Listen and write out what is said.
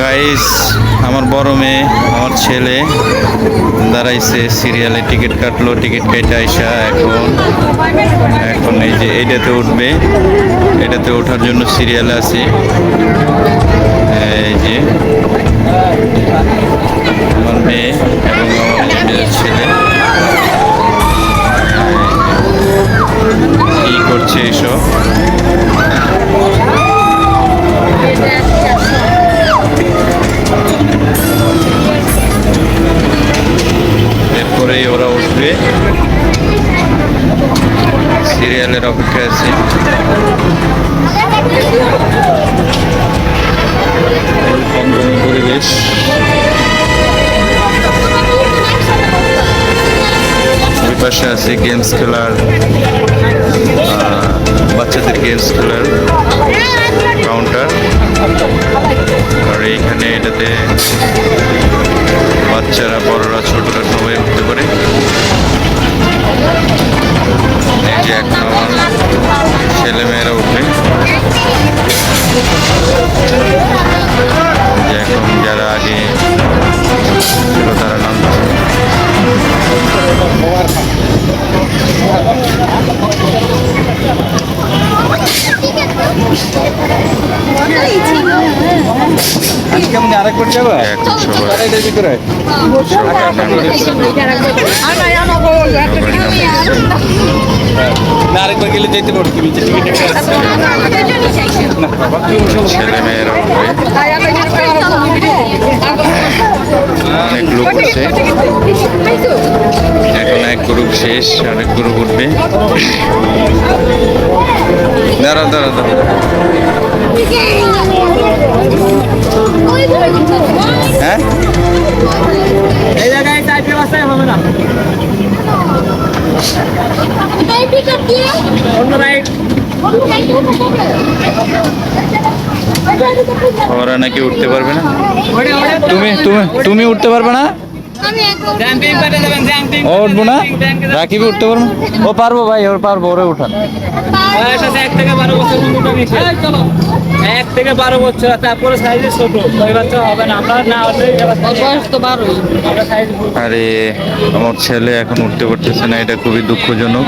Guys আমার বড় মেয়ে, আমার ছেলে দাঁড়াইছে সিরিয়ালে টিকিট কাটলো টিকিট কেটে আইসা এখন এখন এই যে এটাতে উঠবে, এটাতে ওঠার জন্য সিরিয়ালে আছি। এই যে, আমার মেয়ে এবং আমার ছেলে। কি করছে এইসব উঠবে সিরিয়ালের অপেক্ষায় আছে। পরিবেশ। ওই পাশে আছে গেমস খেলার বাচ্চাদের গেমস খেলার কাউন্টার আর এইখানে এটাতে বাচ্চারা ছেলে মেয়েরা উঠবে যে এখন যারা আগে ছিল তারা নামছে। এখন সবাই না আরেকবার গেলে যেতে পারব তুমি যে টিকিট আছে। ছেলে মেয়েরা অনেক লোক উঠছে এখন এক গ্রুপ শেষ আরেক গ্রুপ উঠবে। দাঁড়া দাঁড়া দাঁড়া হ্যাঁ? এই জায়গায় টাইপের রাস্তায় হবে না। অন্য রাইট ওরা নাকি উঠতে পারবে না তুমি তুমি তুমি উঠতে পারবে না উঠবো না? রাকিবি উঠতে পারব? ও পারব ভাই ওর পারব ওরে উঠান। বয়স আছে এক থেকে বারো বছর এক থেকে বারো বছর তারপরে সাইজে ছোট ওই বাচ্চা হবে না আমরা না বয়স তো বারোই আরে আমার ছেলে এখন উঠতে পারতেছে না এটা খুবই দুঃখজনক।